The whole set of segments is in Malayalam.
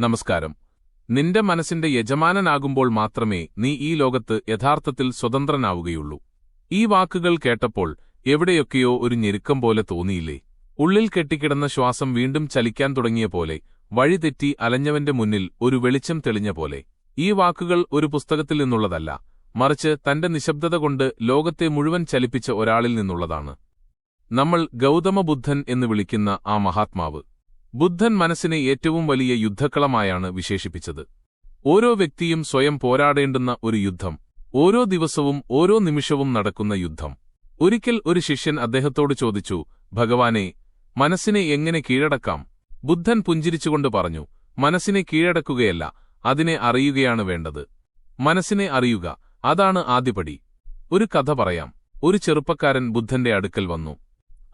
നമസ്കാരം. നിന്റെ മനസ്സിന്റെ യജമാനനാകുമ്പോൾ മാത്രമേ നീ ഈ ലോകത്ത് യഥാർത്ഥത്തിൽ സ്വതന്ത്രനാവുകയുള്ളൂ. ഈ വാക്കുകൾ കേട്ടപ്പോൾ എവിടെയൊക്കെയോ ഒരു ഞെരുക്കം പോലെ തോന്നിയില്ലേ? ഉള്ളിൽ കെട്ടിക്കിടന്ന ശ്വാസം വീണ്ടും ചലിക്കാൻ തുടങ്ങിയ പോലെ വഴിതെറ്റി അലഞ്ഞവന്റെ മുന്നിൽ ഒരു വെളിച്ചം തെളിഞ്ഞ പോലെ. ഈ വാക്കുകൾ ഒരു പുസ്തകത്തിൽ നിന്നുള്ളതല്ല മറിച്ച് തന്റെ നിശബ്ദത കൊണ്ട് ലോകത്തെ മുഴുവൻ ചലിപ്പിച്ച ഒരാളിൽ നിന്നുള്ളതാണ്. നമ്മൾ ഗൗതമബുദ്ധൻ എന്ന് വിളിക്കുന്ന ആ മഹാത്മാവ്. ബുദ്ധൻ മനസ്സിനെ ഏറ്റവും വലിയ യുദ്ധക്കളമായാണ് വിശേഷിപ്പിച്ചത്. ഓരോ വ്യക്തിയും സ്വയം പോരാടേണ്ടുന്ന ഒരു യുദ്ധം ഓരോ ദിവസവും ഓരോ നിമിഷവും നടക്കുന്ന യുദ്ധം. ഒരിക്കൽ ഒരു ശിഷ്യൻ അദ്ദേഹത്തോട് ചോദിച്ചു ഭഗവാനെ മനസ്സിനെ എങ്ങനെ കീഴടക്കാം? ബുദ്ധൻ പുഞ്ചിരിച്ചുകൊണ്ട് പറഞ്ഞു മനസ്സിനെ കീഴടക്കുകയല്ല അതിനെ അറിയുകയാണ് വേണ്ടത്. മനസ്സിനെ അറിയുക അതാണ് ആദ്യപടി. ഒരു കഥ പറയാം. ഒരു ചെറുപ്പക്കാരൻ ബുദ്ധന്റെ അടുക്കൽ വന്നു.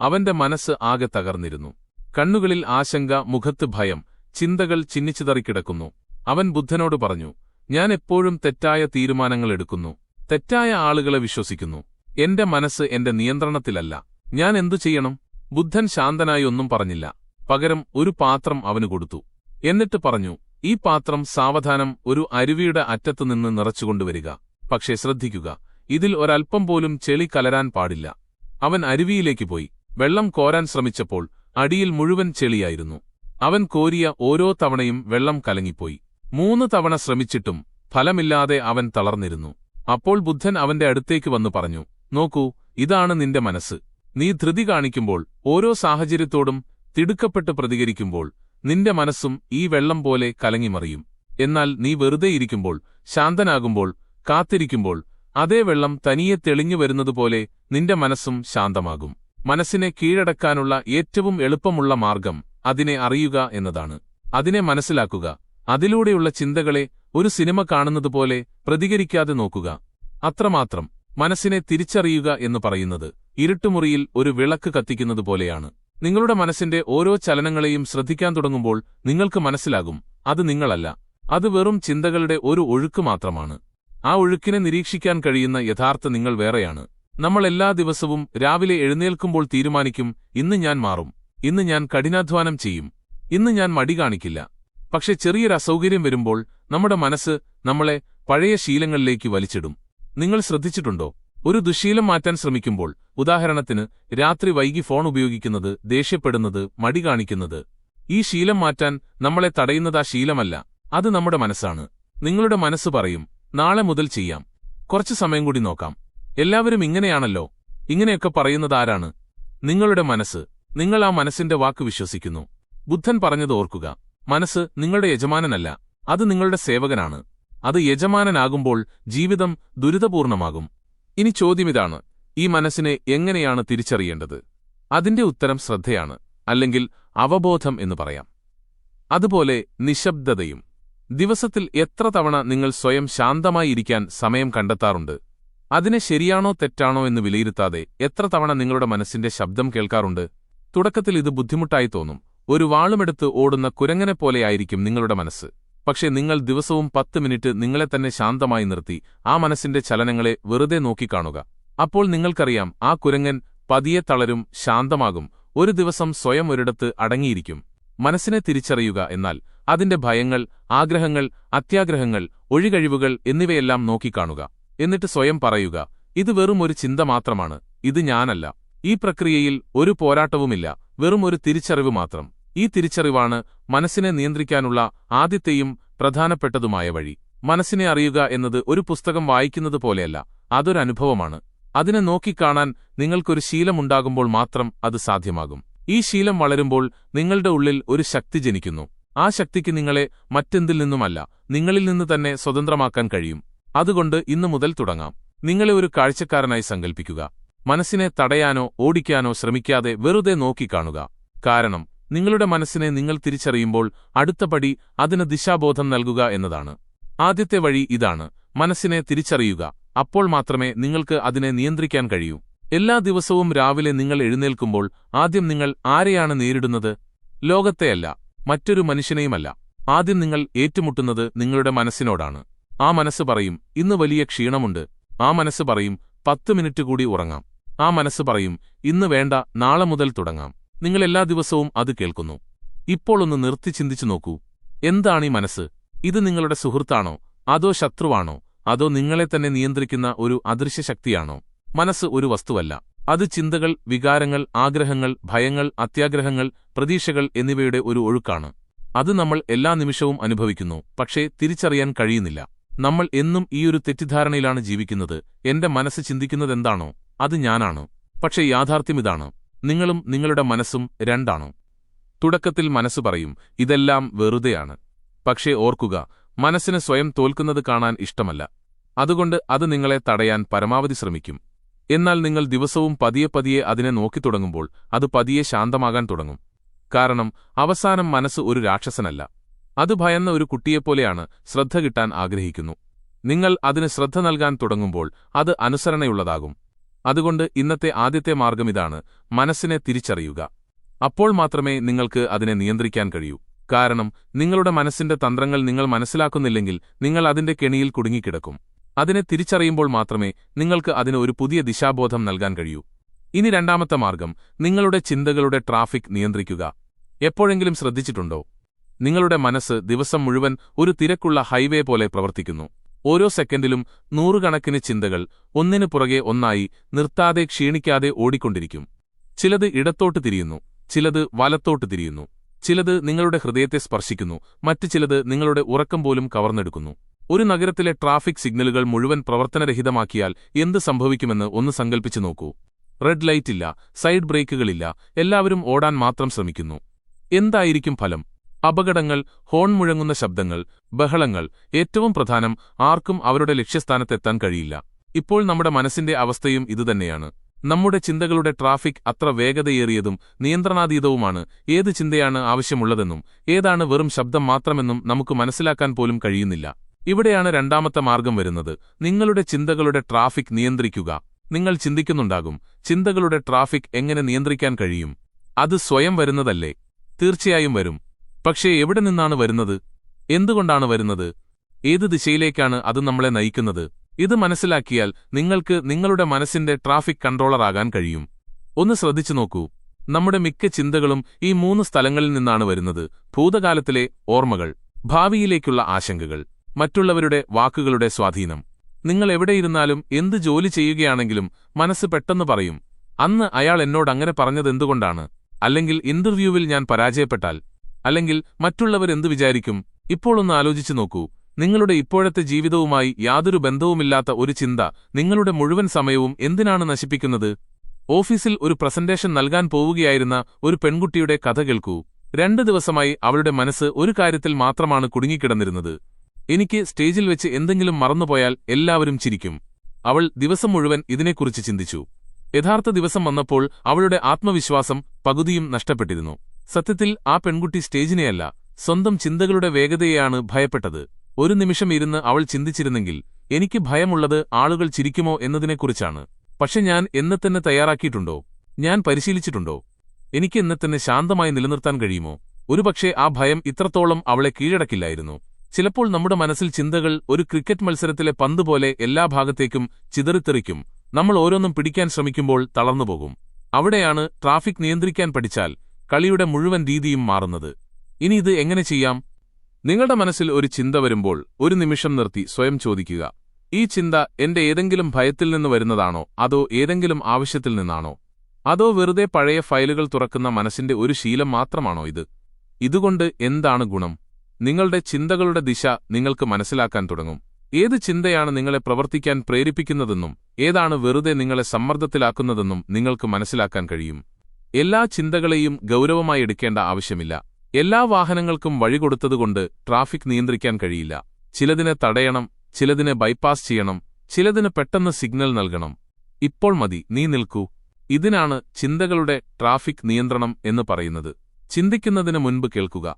അവന്റെ മനസ്സ് ആകെ തകർന്നിരുന്നു. കണ്ണുകളിൽ ആശങ്ക മുഖത്ത് ഭയം ചിന്തകൾ ചിന്നിച്ചുതറിക്കിടക്കുന്നു. അവൻ ബുദ്ധനോട് പറഞ്ഞു ഞാൻ എപ്പോഴും തെറ്റായ തീരുമാനങ്ങൾ എടുക്കുന്നു. തെറ്റായ ആളുകളെ വിശ്വസിക്കുന്നു. എന്റെ മനസ്സ് എന്റെ നിയന്ത്രണത്തിലല്ല. ഞാൻ എന്തു ചെയ്യണം? ബുദ്ധൻ ശാന്തനായി ഒന്നും പറഞ്ഞില്ല. പകരം ഒരു പാത്രം അവനു കൊടുത്തു. എന്നിട്ട് പറഞ്ഞു ഈ പാത്രം സാവധാനം ഒരു അരുവിയുടെ അറ്റത്തുനിന്ന് നിറച്ചുകൊണ്ടുവരിക. പക്ഷേ ശ്രദ്ധിക്കുക ഇതിൽ ഒരൽപ്പം പോലും ചെളി കലരാൻ പാടില്ല. അവൻ അരുവിയിലേക്ക് പോയി. വെള്ളം കോരാൻ ശ്രമിച്ചപ്പോൾ അടിയിൽ മുഴുവൻ ചെളിയായിരുന്നു. അവൻ കോരിയ ഓരോ തവണയും വെള്ളം കലങ്ങിപ്പോയി. മൂന്ന് തവണ ശ്രമിച്ചിട്ടും ഫലമില്ലാതെ അവൻ തളർന്നിരുന്നു. അപ്പോൾ ബുദ്ധൻ അവന്റെ അടുത്തേക്ക് വന്നു പറഞ്ഞു നോക്കൂ ഇതാണ് നിന്റെ മനസ്സ്. നീ ധൃതി കാണിക്കുമ്പോൾ ഓരോ സാഹചര്യത്തോടും തിടുക്കപ്പെട്ട് പ്രതികരിക്കുമ്പോൾ നിന്റെ മനസ്സും ഈ വെള്ളം പോലെ കലങ്ങിമറിയും. എന്നാൽ നീ വെറുതെയിരിക്കുമ്പോൾ ശാന്തനാകുമ്പോൾ കാത്തിരിക്കുമ്പോൾ അതേ വെള്ളം തനിയെ തെളിഞ്ഞു വരുന്നതുപോലെ നിന്റെ മനസ്സും ശാന്തമാകും. മനസ്സിനെ കീഴടക്കാനുള്ള ഏറ്റവും എളുപ്പമുള്ള മാർഗം അതിനെ അറിയുക എന്നതാണ്. അതിനെ മനസ്സിലാക്കുക. അതിലൂടെയുള്ള ചിന്തകളെ ഒരു സിനിമ കാണുന്നതുപോലെ പ്രതികരിക്കാതെ നോക്കുക. അത്രമാത്രം മനസ്സിനെ തിരിച്ചറിയുക എന്ന് പറയുന്നത് ഇരുട്ടുമുറിയിൽ ഒരു വിളക്ക് കത്തിക്കുന്നതുപോലെയാണ് നിങ്ങളുടെ മനസ്സിന്റെ ഓരോ ചലനങ്ങളെയും ശ്രദ്ധിക്കാൻ തുടങ്ങുമ്പോൾ നിങ്ങൾക്ക് മനസ്സിലാകും അത് നിങ്ങളല്ല. അത് വെറും ചിന്തകളുടെ ഒരു ഒഴുക്ക് മാത്രമാണ്. ആ ഒഴുക്കിനെ നിരീക്ഷിക്കാൻ കഴിയുന്ന യഥാർത്ഥ നിങ്ങൾ വേറെയാണ്. നമ്മൾ എല്ലാ ദിവസവും രാവിലെ എഴുന്നേൽക്കുമ്പോൾ തീരുമാനിക്കും ഇന്ന് ഞാൻ മാറും. ഇന്ന് ഞാൻ കഠിനാധ്വാനം ചെയ്യും. ഇന്ന് ഞാൻ മടി കാണിക്കില്ല. പക്ഷെ ചെറിയൊരു അസൗകര്യം വരുമ്പോൾ നമ്മുടെ മനസ്സ് നമ്മളെ പഴയ ശീലങ്ങളിലേക്ക് വലിച്ചിടും. നിങ്ങൾ ശ്രദ്ധിച്ചിട്ടുണ്ടോ? ഒരു ദുശീലം മാറ്റാൻ ശ്രമിക്കുമ്പോൾ ഉദാഹരണത്തിന് രാത്രി വൈകി ഫോൺ ഉപയോഗിക്കുന്നത് ദേഷ്യപ്പെടുന്നത് മടി കാണിക്കുന്നത് ഈ ശീലം മാറ്റാൻ നമ്മളെ തടയുന്നത് ആ ശീലമല്ല. അത് നമ്മുടെ മനസ്സാണ്. നിങ്ങളുടെ മനസ്സ് പറയും നാളെ മുതൽ ചെയ്യാം. കുറച്ചു സമയം കൂടി നോക്കാം. എല്ലാവരും ഇങ്ങനെയാണല്ലോ. ഇങ്ങനെയൊക്കെ പറയുന്നത് ആരാണ് നിങ്ങളുടെ മനസ്സ്. നിങ്ങൾ ആ മനസ്സിന്റെ വാക്ക് വിശ്വസിക്കുന്നു. ബുദ്ധൻ പറഞ്ഞത് ഓർക്കുക. മനസ്സ് നിങ്ങളുടെ യജമാനനല്ല. അത് നിങ്ങളുടെ സേവകനാണ്. അത് യജമാനനാകുമ്പോൾ ജീവിതം ദുരിതപൂർണമാകും. ഇനി ചോദ്യമിതാണ്. ഈ മനസ്സിനെ എങ്ങനെയാണ് തിരിച്ചറിയേണ്ടത്? അതിന്റെ ഉത്തരം ശ്രദ്ധയാണ്. അല്ലെങ്കിൽ അവബോധം എന്ന് പറയാം. അതുപോലെ നിശബ്ദതയും. ദിവസത്തിൽ എത്ര തവണ നിങ്ങൾ സ്വയം ശാന്തമായി ശാന്തമായിരിക്കാൻ സമയം കണ്ടെത്താറുണ്ട്? അതിനെ ശരിയാണോ തെറ്റാണോ എന്ന് വിലയിരുത്താതെ എത്ര തവണ നിങ്ങളുടെ മനസ്സിന്റെ ശബ്ദം കേൾക്കാറുണ്ട്? തുടക്കത്തിൽ ഇത് ബുദ്ധിമുട്ടായി തോന്നും. ഒരു വാളുമെടുത്ത് ഓടുന്ന കുരങ്ങനെ കുരങ്ങനെപ്പോലെയായിരിക്കും നിങ്ങളുടെ മനസ്സ്. പക്ഷേ നിങ്ങൾ ദിവസവും പത്ത് മിനിറ്റ് നിങ്ങളെ തന്നെ ശാന്തമായി നിർത്തി ആ മനസ്സിന്റെ ചലനങ്ങളെ വെറുതെ നോക്കിക്കാണുക. അപ്പോൾ നിങ്ങൾക്കറിയാം ആ കുരങ്ങൻ പതിയെ തളരും ശാന്തമാകും ഒരു ദിവസം സ്വയം ഒരിടത്ത് അടങ്ങിയിരിക്കും. മനസ്സിനെ തിരിച്ചറിയുക എന്നാൽ അതിന്റെ ഭയങ്ങൾ ആഗ്രഹങ്ങൾ അത്യാഗ്രഹങ്ങൾ ഒഴികഴിവുകൾ എന്നിവയെല്ലാം നോക്കിക്കാണുക. എന്നിട്ട് സ്വയം പറയുക ഇത് വെറും ഒരു ചിന്ത മാത്രമാണ് ഇത് ഞാനല്ല. ഈ പ്രക്രിയയിൽ ഒരു പോരാട്ടവുമില്ല വെറും ഒരു തിരിച്ചറിവ് മാത്രം. ഈ തിരിച്ചറിവാണ് മനസ്സിനെ നിയന്ത്രിക്കാനുള്ള ആദ്യത്തെയും പ്രധാനപ്പെട്ടതുമായ വഴി. മനസ്സിനെ അറിയുക എന്നത് ഒരു പുസ്തകം വായിക്കുന്നത് പോലെയല്ല അതൊരനുഭവമാണ് അതിനെ നോക്കിക്കാണാൻ നിങ്ങൾക്കൊരു ശീലമുണ്ടാകുമ്പോൾ മാത്രം അത് സാധ്യമാകും. ഈ ശീലം വളരുമ്പോൾ നിങ്ങളുടെ ഉള്ളിൽ ഒരു ശക്തി ജനിക്കുന്നു. ആ ശക്തിക്ക് നിങ്ങളെ മറ്റെന്തിൽ നിന്നുമല്ല നിങ്ങളിൽ നിന്ന് തന്നെ സ്വതന്ത്രമാക്കാൻ കഴിയും. അതുകൊണ്ട് ഇന്നു മുതൽ തുടങ്ങാം. നിങ്ങളെ ഒരു കാഴ്ചക്കാരനായി സങ്കൽപ്പിക്കുക. മനസ്സിനെ തടയാനോ ഓടിക്കാനോ ശ്രമിക്കാതെ വെറുതെ നോക്കിക്കാണുക. കാരണം നിങ്ങളുടെ മനസ്സിനെ നിങ്ങൾ തിരിച്ചറിയുമ്പോൾ അടുത്ത പടി അതിന് ദിശാബോധം നൽകുക എന്നതാണ്. ആദ്യത്തെ വഴി ഇതാണ്. മനസ്സിനെ തിരിച്ചറിയുക. അപ്പോൾ മാത്രമേ നിങ്ങൾക്ക് അതിനെ നിയന്ത്രിക്കാൻ കഴിയൂ. എല്ലാ ദിവസവും രാവിലെ നിങ്ങൾ എഴുന്നേൽക്കുമ്പോൾ ആദ്യം നിങ്ങൾ ആരെയാണ് നേരിടുന്നത്? ലോകത്തെയല്ല. മറ്റൊരു മനുഷ്യനെയുമല്ല. ആദ്യം നിങ്ങൾ ഏറ്റുമുട്ടുന്നത് നിങ്ങളുടെ മനസ്സിനോടാണ്. ആ മനസ്സ് പറയും ഇന്ന് വലിയ ക്ഷീണമുണ്ട്. ആ മനസ്സ് പറയും പത്ത് മിനിറ്റ് കൂടി ഉറങ്ങാം. ആ മനസ്സ് പറയും ഇന്ന് വേണ്ട നാളെ മുതൽ തുടങ്ങാം. നിങ്ങൾ എല്ലാ ദിവസവും അത് കേൾക്കുന്നു. ഇപ്പോൾ ഒന്ന് നിർത്തി ചിന്തിച്ചു നോക്കൂ. എന്താണ് ഈ മനസ്സ്? ഇത് നിങ്ങളുടെ സുഹൃത്താണോ? അതോ ശത്രുവാണോ? അതോ നിങ്ങളെ തന്നെ നിയന്ത്രിക്കുന്ന ഒരു അദൃശ്യ ശക്തിയാണോ? മനസ്സ് ഒരു വസ്തുവല്ല. അത് ചിന്തകൾ വികാരങ്ങൾ ആഗ്രഹങ്ങൾ ഭയങ്ങൾ അത്യാഗ്രഹങ്ങൾ പ്രതീക്ഷകൾ എന്നിവയുടെ ഒരു ഒഴുക്കാണ്. അത് നമ്മൾ എല്ലാ നിമിഷവും അനുഭവിക്കുന്നു പക്ഷേ തിരിച്ചറിയാൻ കഴിയുന്നില്ല. നമ്മൾ എന്നും ഈയൊരു തെറ്റിദ്ധാരണയിലാണ് ജീവിക്കുന്നത്. എന്റെ മനസ്സ് ചിന്തിക്കുന്നതെന്താണോ അത് ഞാനാണ്. പക്ഷേ യാഥാർത്ഥ്യം ഇതാണ്. നിങ്ങളും നിങ്ങളുടെ മനസ്സും രണ്ടാണോ. തുടക്കത്തിൽ മനസ്സ് പറയും ഇതെല്ലാം വെറുതെയാണ്. പക്ഷേ ഓർക്കുക മനസ്സിന് സ്വയം തോൽക്കുന്നത് കാണാൻ ഇഷ്ടമല്ല. അതുകൊണ്ട് അത് നിങ്ങളെ തടയാൻ പരമാവധി ശ്രമിക്കും. എന്നാൽ നിങ്ങൾ ദിവസവും പതിയെ പതിയെ അതിനെ നോക്കിത്തുടങ്ങുമ്പോൾ അത് പതിയെ ശാന്തമാകാൻ തുടങ്ങും. കാരണം അവസാനം മനസ്സ് ഒരു രാക്ഷസനല്ല. അത് ഭയന്ന ഒരു കുട്ടിയെപ്പോലെയാണ് ശ്രദ്ധ കിട്ടാൻ ആഗ്രഹിക്കുന്നു. നിങ്ങൾ അതിന് ശ്രദ്ധ നൽകാൻ തുടങ്ങുമ്പോൾ അത് അനുസരണയുള്ളതാകും. അതുകൊണ്ട് ഇന്നത്തെ ആദ്യത്തെ മാർഗമിതാണ് മനസ്സിനെ തിരിച്ചറിയുക. അപ്പോൾ മാത്രമേ നിങ്ങൾക്ക് അതിനെ നിയന്ത്രിക്കാൻ കഴിയൂ. കാരണം നിങ്ങളുടെ മനസ്സിന്റെ തന്ത്രങ്ങൾ നിങ്ങൾ മനസ്സിലാക്കുന്നില്ലെങ്കിൽ നിങ്ങൾ അതിന്റെ കെണിയിൽ കുടുങ്ങിക്കിടക്കും. അതിനെ തിരിച്ചറിയുമ്പോൾ മാത്രമേ നിങ്ങൾക്ക് അതിന് ഒരു പുതിയ ദിശാബോധം നൽകാൻ കഴിയൂ. ഇനി രണ്ടാമത്തെ മാർഗം നിങ്ങളുടെ ചിന്തകളുടെ ട്രാഫിക് നിയന്ത്രിക്കുക. എപ്പോഴെങ്കിലും ശ്രദ്ധിച്ചിട്ടുണ്ടോ? നിങ്ങളുടെ മനസ്സ് ദിവസം മുഴുവൻ ഒരു തിരക്കുള്ള ഹൈവേ പോലെ പ്രവർത്തിക്കുന്നു. ഓരോ സെക്കൻഡിലും നൂറുകണക്കിന് ചിന്തകൾ ഒന്നിനു പുറകെ ഒന്നായി നിർത്താതെ ക്ഷീണിക്കാതെ ഓടിക്കൊണ്ടിരിക്കും. ചിലത് ഇടത്തോട്ട് തിരിയുന്നു ചിലത് വലത്തോട്ട് തിരിയുന്നു. ചിലത് നിങ്ങളുടെ ഹൃദയത്തെ സ്പർശിക്കുന്നു മറ്റു ചിലത് നിങ്ങളുടെ ഉറക്കം പോലും കവർന്നെടുക്കുന്നു. ഒരു നഗരത്തിലെ ട്രാഫിക് സിഗ്നലുകൾ മുഴുവൻ പ്രവർത്തനരഹിതമാക്കിയാൽ എന്ത് സംഭവിക്കുമെന്ന് ഒന്ന് സങ്കൽപ്പിച്ചു നോക്കൂ. റെഡ് ലൈറ്റില്ല സൈഡ് ബ്രേക്കുകളില്ല എല്ലാവരും ഓടാൻ മാത്രം ശ്രമിക്കുന്നു. എന്തായിരിക്കും ഫലം? അപകടങ്ങൾ ഹോൺ മുഴങ്ങുന്ന ശബ്ദങ്ങൾ ബഹളങ്ങൾ ഏറ്റവും പ്രധാനം ആർക്കും അവരുടെ ലക്ഷ്യസ്ഥാനത്തെത്താൻ കഴിയില്ല. ഇപ്പോൾ നമ്മുടെ മനസ്സിന്റെ അവസ്ഥയും ഇതുതന്നെയാണ്. നമ്മുടെ ചിന്തകളുടെ ട്രാഫിക് അത്ര വേഗതയേറിയതും നിയന്ത്രണാതീതവുമാണ്. ഏത് ചിന്തയാണ് ആവശ്യമുള്ളതെന്നും ഏതാണ് വെറും ശബ്ദം മാത്രമെന്നും നമുക്ക് മനസ്സിലാക്കാൻ പോലും കഴിയുന്നില്ല. ഇവിടെയാണ് രണ്ടാമത്തെ മാർഗം വരുന്നത്. നിങ്ങളുടെ ചിന്തകളുടെ ട്രാഫിക് നിയന്ത്രിക്കുക. നിങ്ങൾ ചിന്തിക്കുന്നുണ്ടാകും ചിന്തകളുടെ ട്രാഫിക് എങ്ങനെ നിയന്ത്രിക്കാൻ കഴിയും. അത് സ്വയം വരുന്നതല്ലേ? തീർച്ചയായും വരും. പക്ഷേ എവിടെ നിന്നാണ് വരുന്നത്? എന്തുകൊണ്ടാണ് വരുന്നത്? ഏത് ദിശയിലേക്കാണ് അത് നമ്മളെ നയിക്കുന്നത്? ഇത് മനസ്സിലാക്കിയാൽ നിങ്ങൾക്ക് നിങ്ങളുടെ മനസ്സിന്റെ ട്രാഫിക് കൺട്രോളറാകാൻ കഴിയും. ഒന്ന് ശ്രദ്ധിച്ചു നോക്കൂ. നമ്മുടെ മിക്ക ചിന്തകളും ഈ മൂന്ന് സ്ഥലങ്ങളിൽ നിന്നാണ് വരുന്നത്. ഭൂതകാലത്തിലെ ഓർമ്മകൾ ഭാവിയിലേക്കുള്ള ആശങ്കകൾ മറ്റുള്ളവരുടെ വാക്കുകളുടെ സ്വാധീനം. നിങ്ങൾ എവിടെയിരുന്നാലും എന്ത് ജോലി ചെയ്യുകയാണെങ്കിലും മനസ്സ് പെട്ടെന്ന് പറയും അന്ന് അയാൾ എന്നോട് അങ്ങനെ പറഞ്ഞതെന്തുകൊണ്ടാണ്? അല്ലെങ്കിൽ ഇന്റർവ്യൂവിൽ ഞാൻ പരാജയപ്പെട്ടാൽ അല്ലെങ്കിൽ മറ്റുള്ളവർ മറ്റുള്ളവരെന്തു വിചാരിക്കും? ഇപ്പോൾ ഒന്ന് ആലോചിച്ചു നോക്കൂ. നിങ്ങളുടെ ഇപ്പോഴത്തെ ജീവിതവുമായി യാതൊരു ബന്ധവുമില്ലാത്ത ഒരു ചിന്ത നിങ്ങളുടെ മുഴുവൻ സമയവും എന്തിനാണ് നശിപ്പിക്കുന്നത്? ഓഫീസിൽ ഒരു പ്രസന്റേഷൻ നൽകാൻ പോവുകയായിരുന്ന ഒരു പെൺകുട്ടിയുടെ കഥ കേൾക്കൂ. രണ്ട് ദിവസമായി അവളുടെ മനസ്സ് ഒരു കാര്യത്തിൽ മാത്രമാണ് കുടുങ്ങിക്കിടന്നിരുന്നത്. എനിക്ക് സ്റ്റേജിൽ വെച്ച് എന്തെങ്കിലും മറന്നുപോയാൽ എല്ലാവരും ചിരിക്കും. അവൾ ദിവസം മുഴുവൻ ഇതിനെക്കുറിച്ച് ചിന്തിച്ചു. യഥാർത്ഥ ദിവസം വന്നപ്പോൾ അവളുടെ ആത്മവിശ്വാസം പകുതിയും നഷ്ടപ്പെട്ടിരുന്നു. സത്യത്തിൽ ആ പെൺകുട്ടി സ്റ്റേജിനെയല്ല സ്വന്തം ചിന്തകളുടെ വേഗതയെയാണ് ഭയപ്പെട്ടത്. ഒരു നിമിഷം ഇരുന്ന് അവൾ ചിന്തിച്ചിരുന്നെങ്കിൽ എനിക്ക് ഭയമുള്ളത് ആളുകൾ ചിരിക്കുമോ എന്നതിനെക്കുറിച്ചാണ്. പക്ഷെ ഞാൻ എന്നെത്തന്നെ തയ്യാറാക്കിയിട്ടുണ്ടോ? ഞാൻ പരിശീലിച്ചിട്ടുണ്ടോ? എനിക്ക് എന്നെത്തന്നെ ശാന്തമായി നിലനിർത്താൻ കഴിയുമോ? ഒരുപക്ഷെ ആ ഭയം ഇത്രത്തോളം അവളെ കീഴടക്കില്ലായിരുന്നു. ചിലപ്പോൾ നമ്മുടെ മനസ്സിൽ ചിന്തകൾ ഒരു ക്രിക്കറ്റ് മത്സരത്തിലെ പന്ത് പോലെ എല്ലാ ഭാഗത്തേക്കും ചിതറിത്തെറിക്കും. നമ്മൾ ഓരോന്നും പിടിക്കാൻ ശ്രമിക്കുമ്പോൾ തളർന്നുപോകും. അവിടെയാണ് ട്രാഫിക് നിയന്ത്രിക്കാൻ പഠിച്ചാൽ കളിയുടെ മുഴുവൻ രീതിയും മാറുന്നത്. ഇനി ഇത് എങ്ങനെ ചെയ്യാം? നിങ്ങളുടെ മനസ്സിൽ ഒരു ചിന്ത വരുമ്പോൾ ഒരു നിമിഷം നിർത്തി സ്വയം ചോദിക്കുക. ഈ ചിന്ത എന്റെ ഏതെങ്കിലും ഭയത്തിൽ നിന്ന് വരുന്നതാണോ? അതോ ഏതെങ്കിലും ആവശ്യത്തിൽ നിന്നാണോ? അതോ വെറുതെ പഴയ ഫയലുകൾ തുറക്കുന്ന മനസ്സിന്റെ ഒരു ശീലം മാത്രമാണോ ഇത്? ഇതുകൊണ്ട് എന്താണ് ഗുണം? നിങ്ങളുടെ ചിന്തകളുടെ ദിശ നിങ്ങൾക്ക് മനസ്സിലാക്കാൻ തുടങ്ങും. ഏത് ചിന്തയാണ് നിങ്ങളെ പ്രവർത്തിക്കാൻ പ്രേരിപ്പിക്കുന്നതെന്നും ഏതാണ് വെറുതെ നിങ്ങളെ സമ്മർദ്ദത്തിലാക്കുന്നതെന്നും നിങ്ങൾക്ക് മനസ്സിലാക്കാൻ കഴിയും. എല്ലാ ചിന്തകളെയും ഗൗരവമായി എടുക്കേണ്ട ആവശ്യമില്ല. എല്ലാ വാഹനങ്ങൾക്കും വഴി കൊടുത്തതുകൊണ്ട് ട്രാഫിക് നിയന്ത്രിക്കാൻ കഴിയില്ല. ചിലതിനെ തടയണം ചിലതിനെ ബൈപ്പാസ് ചെയ്യണം ചിലതിന് പെട്ടെന്ന് സിഗ്നൽ നൽകണം. ഇപ്പോൾ മതി നീ നിൽക്കൂ. ഇതിനാണ് ചിന്തകളുടെ ട്രാഫിക് നിയന്ത്രണം എന്ന് പറയുന്നത്. ചിന്തിക്കുന്നതിന് മുൻപ് കേൾക്കുക.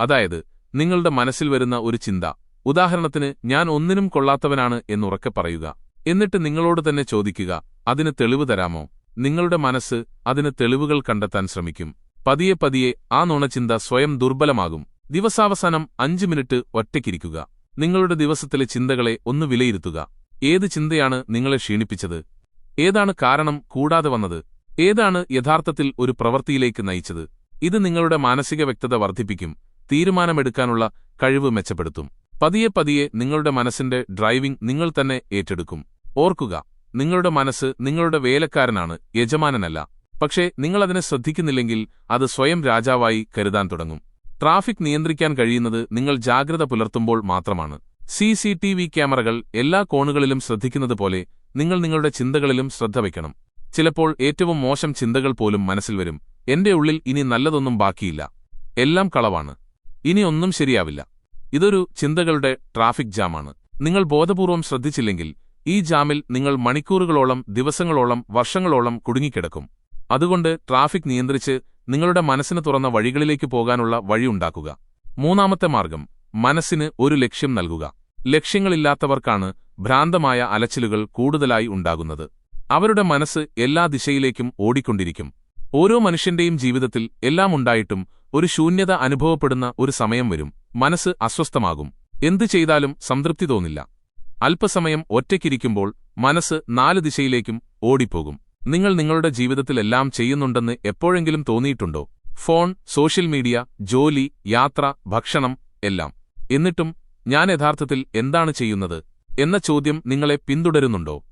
അതായത് നിങ്ങളുടെ മനസ്സിൽ വരുന്ന ഒരു ചിന്ത. ഉദാഹരണത്തിന് ഞാൻ ഒന്നിനും കൊള്ളാത്തവനാണ് എന്നുറക്കെ പറയുക. എന്നിട്ട് നിങ്ങളോട് തന്നെ ചോദിക്കുക അതിന് തെളിവ് തരാമോ? നിങ്ങളുടെ മനസ്സ് അതിന് തെളിവുകൾ കണ്ടെത്താൻ ശ്രമിക്കും. പതിയെ പതിയെ ആ നുണചിന്ത സ്വയം ദുർബലമാകും. ദിവസാവസാനം അഞ്ചു മിനിറ്റ് ഒറ്റയ്ക്കിരിക്കുക. നിങ്ങളുടെ ദിവസത്തിലെ ചിന്തകളെ ഒന്ന് വിലയിരുത്തുക. ഏത് ചിന്തയാണ് നിങ്ങളെ ക്ഷീണിപ്പിച്ചത്? ഏതാണ് കാരണം കൂടാതെ വന്നത്? ഏതാണ് യഥാർത്ഥത്തിൽ ഒരു പ്രവൃത്തിയിലേക്ക് നയിച്ചത്? ഇത് നിങ്ങളുടെ മാനസിക വ്യക്തത വർദ്ധിപ്പിക്കും. തീരുമാനമെടുക്കാനുള്ള കഴിവ് മെച്ചപ്പെടുത്തും. പതിയെ പതിയെ നിങ്ങളുടെ മനസ്സിന്റെ ഡ്രൈവിംഗ് നിങ്ങൾ തന്നെ ഏറ്റെടുക്കും. ഓർക്കുക നിങ്ങളുടെ മനസ്സ് നിങ്ങളുടെ വേലക്കാരനാണ് യജമാനനല്ല. പക്ഷേ നിങ്ങളതിനെ ശ്രദ്ധിക്കുന്നില്ലെങ്കിൽ അത് സ്വയം രാജാവായി കരുതാൻ തുടങ്ങും. ട്രാഫിക് നിയന്ത്രിക്കാൻ കഴിയുന്നത് നിങ്ങൾ ജാഗ്രത പുലർത്തുമ്പോൾ മാത്രമാണ്. സി സി ടി വി ക്യാമറകൾ എല്ലാ കോണുകളിലും ശ്രദ്ധിക്കുന്നത് പോലെ നിങ്ങൾ നിങ്ങളുടെ ചിന്തകളിലും ശ്രദ്ധ വയ്ക്കണം. ചിലപ്പോൾ ഏറ്റവും മോശം ചിന്തകൾ പോലും മനസ്സിൽ വരും. എന്റെ ഉള്ളിൽ ഇനി നല്ലതൊന്നും ബാക്കിയില്ല. എല്ലാം കളവാണ്. ഇനി ഒന്നും ശരിയാവില്ല. ഇതൊരു ചിന്തകളുടെ ട്രാഫിക് ജാമാണ്. നിങ്ങൾ ബോധപൂർവം ശ്രദ്ധിച്ചില്ലെങ്കിൽ ഈ ജാമിൽ നിങ്ങൾ മണിക്കൂറുകളോളം ദിവസങ്ങളോളം വർഷങ്ങളോളം കുടുങ്ങിക്കിടക്കും. അതുകൊണ്ട് ട്രാഫിക് നിയന്ത്രിച്ച് നിങ്ങളുടെ മനസ്സിന് തുറന്ന വഴികളിലേക്ക് പോകാനുള്ള വഴിയുണ്ടാക്കുക മൂന്നാമത്തെ മാർഗം മനസ്സിന് ഒരു ലക്ഷ്യം നൽകുക. ലക്ഷ്യങ്ങളില്ലാത്തവർക്കാണ് ഭ്രാന്തമായ അലച്ചിലുകൾ കൂടുതലായി ഉണ്ടാകുന്നത്. അവരുടെ മനസ്സ് എല്ലാ ദിശയിലേക്കും ഓടിക്കൊണ്ടിരിക്കും. ഓരോ മനുഷ്യന്റെയും ജീവിതത്തിൽ എല്ലാം ഉണ്ടായിട്ടും ഒരു ശൂന്യത അനുഭവപ്പെടുന്ന ഒരു സമയം വരും. മനസ്സ് അസ്വസ്ഥമാകും. എന്തു ചെയ്താലും സംതൃപ്തി തോന്നില്ല. അല്പസമയം ഒറ്റയ്ക്കിരിക്കുമ്പോൾ മനസ്സ് നാല് ദിശയിലേക്കും ഓടിപ്പോകും. നിങ്ങൾ നിങ്ങളുടെ ജീവിതത്തിലെല്ലാം ചെയ്യുന്നുണ്ടെന്ന് എപ്പോഴെങ്കിലും തോന്നിയിട്ടുണ്ടോ? ഫോൺ സോഷ്യൽ മീഡിയ ജോലി യാത്ര ഭക്ഷണം എല്ലാം. എന്നിട്ടും ഞാൻ യഥാർത്ഥത്തിൽ എന്താണ് ചെയ്യുന്നത് എന്ന ചോദ്യം നിങ്ങളെ പിന്തുടരുന്നുണ്ടോ?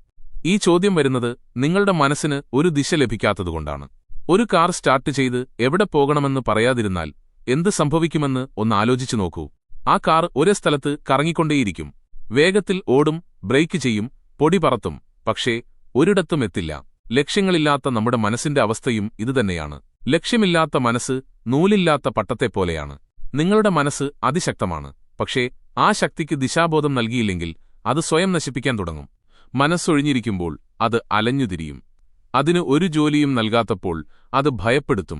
ഈ ചോദ്യം വരുന്നത് നിങ്ങളുടെ മനസ്സിന് ഒരു ദിശ ലഭിക്കാത്തതുകൊണ്ടാണ്. ഒരു കാർ സ്റ്റാർട്ട് ചെയ്ത് എവിടെ പോകണമെന്ന് പറയാതിരുന്നാൽ എന്ത് സംഭവിക്കുമെന്ന് ഒന്ന് ആലോചിച്ചു നോക്കൂ. ആ കാർ ഒരേ സ്ഥലത്ത് കറങ്ങിക്കൊണ്ടേയിരിക്കും. വേഗത്തിൽ ഓടും ബ്രേക്ക് ചെയ്യും പൊടി പറത്തും പക്ഷേ ഒരിടത്തും എത്തില്ല. ലക്ഷ്യങ്ങളില്ലാത്ത നമ്മുടെ മനസ്സിന്റെ അവസ്ഥയും ഇതുതന്നെയാണ്. ലക്ഷ്യമില്ലാത്ത മനസ്സ് നൂലില്ലാത്ത പട്ടത്തെപ്പോലെയാണ് നിങ്ങളുടെ മനസ്സ് അതിശക്തമാണ് പക്ഷേ ആ ശക്തിക്ക് ദിശാബോധം നൽകിയില്ലെങ്കിൽ അത് സ്വയം നശിപ്പിക്കാൻ തുടങ്ങും. മനസ്സൊഴിഞ്ഞിരിക്കുമ്പോൾ അത് അലഞ്ഞുതിരിയും. അതിന് ഒരു ജോലിയും നൽകാത്തപ്പോൾ അത് ഭയപ്പെടുത്തും.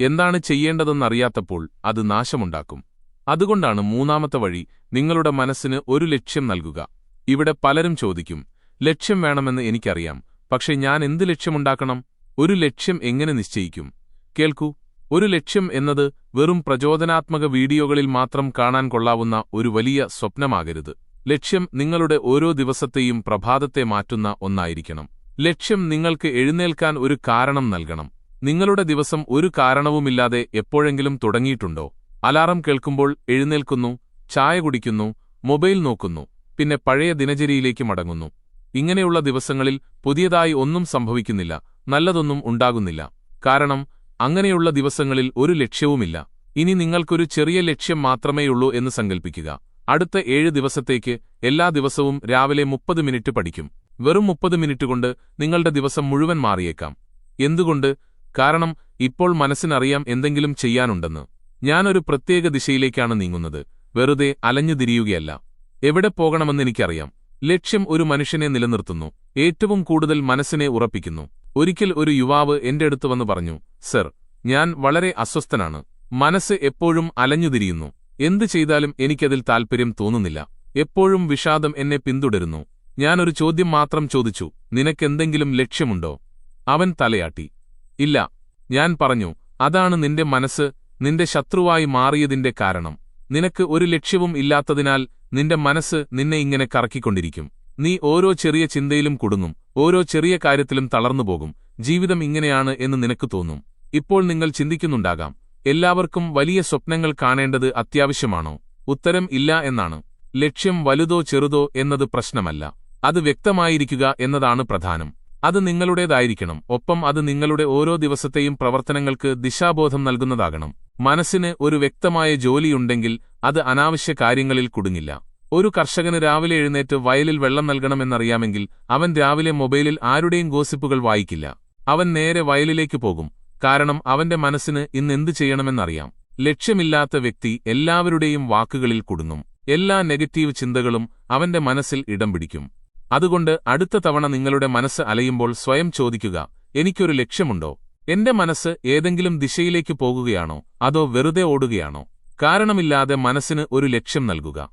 എന്താണ് ചെയ്യേണ്ടതെന്നറിയാത്തപ്പോൾ അത് നാശമുണ്ടാക്കും. അതുകൊണ്ടാണ് മൂന്നാമത്തെ വഴി നിങ്ങളുടെ മനസ്സിന് ഒരു ലക്ഷ്യം നൽകുക. ഇവിടെ പലരും ചോദിക്കും ലക്ഷ്യം വേണമെന്ന് എനിക്കറിയാം പക്ഷെ ഞാൻ എന്ത് ലക്ഷ്യമുണ്ടാക്കണം? ഒരു ലക്ഷ്യം എങ്ങനെ നിശ്ചയിക്കും? കേൾക്കൂ ഒരു ലക്ഷ്യം എന്നത് വെറും പ്രചോദനാത്മക വീഡിയോകളിൽ മാത്രം കാണാൻ കൊള്ളാവുന്ന ഒരു വലിയ സ്വപ്നമാകരുത്. ലക്ഷ്യം നിങ്ങളുടെ ഓരോ ദിവസത്തെയും പ്രഭാതത്തെ മാറ്റുന്ന ഒന്നായിരിക്കണം. ലക്ഷ്യം നിങ്ങൾക്ക് എഴുന്നേൽക്കാൻ ഒരു കാരണം നൽകണം. നിങ്ങളുടെ ദിവസം ഒരു കാരണവുമില്ലാതെ എപ്പോഴെങ്കിലും തുടങ്ങിയിട്ടുണ്ടോ? അലാറം കേൾക്കുമ്പോൾ എഴുന്നേൽക്കുന്നു ചായ കുടിക്കുന്നു മൊബൈൽ നോക്കുന്നു പിന്നെ പഴയ ദിനചര്യയിലേക്ക് മടങ്ങുന്നു. ഇങ്ങനെയുള്ള ദിവസങ്ങളിൽ പുതിയതായി ഒന്നും സംഭവിക്കുന്നില്ല നല്ലതൊന്നും ഉണ്ടാകുന്നില്ല. കാരണം അങ്ങനെയുള്ള ദിവസങ്ങളിൽ ഒരു ലക്ഷ്യവുമില്ല. ഇനി നിങ്ങൾക്കൊരു ചെറിയ ലക്ഷ്യം മാത്രമേയുള്ളൂ എന്ന് സങ്കൽപ്പിക്കുക. അടുത്ത ഏഴ് ദിവസത്തേക്ക് എല്ലാ ദിവസവും രാവിലെ മുപ്പത് മിനിറ്റ് പഠിക്കും. വെറും മുപ്പത് മിനിറ്റ് കൊണ്ട് നിങ്ങളുടെ ദിവസം മുഴുവൻ മാറിയേക്കാം. എന്തുകൊണ്ട്? കാരണം ഇപ്പോൾ മനസ്സിനറിയാം എന്തെങ്കിലും ചെയ്യാനുണ്ടെന്ന്. ഞാനൊരു പ്രത്യേക ദിശയിലേക്കാണ് നീങ്ങുന്നത്. വെറുതെ അലഞ്ഞുതിരിയുകയല്ല എവിടെ പോകണമെന്നെനിക്കറിയാം ലക്ഷ്യം ഒരു മനുഷ്യനെ നിലനിർത്തുന്നു. ഏറ്റവും കൂടുതൽ മനസ്സിനെ ഉറപ്പിക്കുന്നു. ഒരിക്കൽ ഒരു യുവാവ് എന്റെ അടുത്ത് വന്ന് പറഞ്ഞു സർ ഞാൻ വളരെ അസ്വസ്ഥനാണ്. മനസ്സ് എപ്പോഴും അലഞ്ഞുതിരിയുന്നു എന്തു ചെയ്താലും എനിക്കതിൽ താൽപ്പര്യം തോന്നുന്നില്ല. എപ്പോഴും വിഷാദം എന്നെ പിന്തുടരുന്നു. ഞാനൊരു ചോദ്യം മാത്രം ചോദിച്ചു നിനക്കെന്തെങ്കിലും ലക്ഷ്യമുണ്ടോ? അവൻ തലയാട്ടി ഇല്ല. ഞാൻ പറഞ്ഞു അതാണ് നിന്റെ മനസ്സ് നിന്റെ ശത്രുവായി മാറിയതിന്റെ കാരണം. നിനക്ക് ഒരു ലക്ഷ്യവും ഇല്ലാത്തതിനാൽ നിന്റെ മനസ്സ് നിന്നെ ഇങ്ങനെ കറക്കിക്കൊണ്ടിരിക്കും. നീ ഓരോ ചെറിയ ചിന്തയിലും കുടുങ്ങും ഓരോ ചെറിയ കാര്യത്തിലും തളർന്നു പോകും ജീവിതം ഇങ്ങനെയാണ് എന്ന് നിനക്ക് തോന്നും. ഇപ്പോൾ നിങ്ങൾ ചിന്തിക്കുന്നുണ്ടാകാം എല്ലാവർക്കും വലിയ സ്വപ്നങ്ങൾ കാണേണ്ടത് അത്യാവശ്യമാണോ? ഉത്തരം ഇല്ല എന്നാണ്. ലക്ഷ്യം വലുതോ ചെറുതോ എന്നത് പ്രശ്നമല്ല. അത് വ്യക്തമായിരിക്കുക എന്നതാണ് പ്രധാനം. അത് നിങ്ങളുടേതായിരിക്കണം. ഒപ്പം അത് നിങ്ങളുടെ ഓരോ ദിവസത്തെയും പ്രവർത്തനങ്ങൾക്ക് ദിശാബോധം നൽകുന്നതാകണം. മനസ്സിന് ഒരു വ്യക്തമായ ജോലിയുണ്ടെങ്കിൽ അത് അനാവശ്യ കാര്യങ്ങളിൽ കുടുങ്ങില്ല. ഒരു കർഷകന് രാവിലെ എഴുന്നേറ്റ് വയലിൽ വെള്ളം നൽകണമെന്നറിയാമെങ്കിൽ അവൻ രാവിലെ മൊബൈലിൽ ആരുടെയും ഗോസിപ്പുകൾ വായിക്കില്ല. അവൻ നേരെ വയലിലേക്ക് പോകും. കാരണം അവന്റെ മനസ്സിന് ഇന്ന് ഇന്നെന്തു ചെയ്യണമെന്നറിയാം. ലക്ഷ്യമില്ലാത്ത വ്യക്തി എല്ലാവരുടെയും വാക്കുകളിൽ കുടുങ്ങും. എല്ലാ നെഗറ്റീവ് ചിന്തകളും അവന്റെ മനസ്സിൽ ഇടം പിടിക്കും. അതുകൊണ്ട് അടുത്ത തവണ നിങ്ങളുടെ മനസ്സ് അലയുമ്പോൾ സ്വയം ചോദിക്കുക എനിക്കൊരു ലക്ഷ്യമുണ്ടോ? എന്റെ മനസ്സ് ഏതെങ്കിലും ദിശയിലേക്ക് പോകുകയാണോ? അതോ വെറുതെ ഓടുകയാണോ? കാരണമില്ലാതെ മനസ്സിന് ഒരു ലക്ഷ്യം നൽകുക.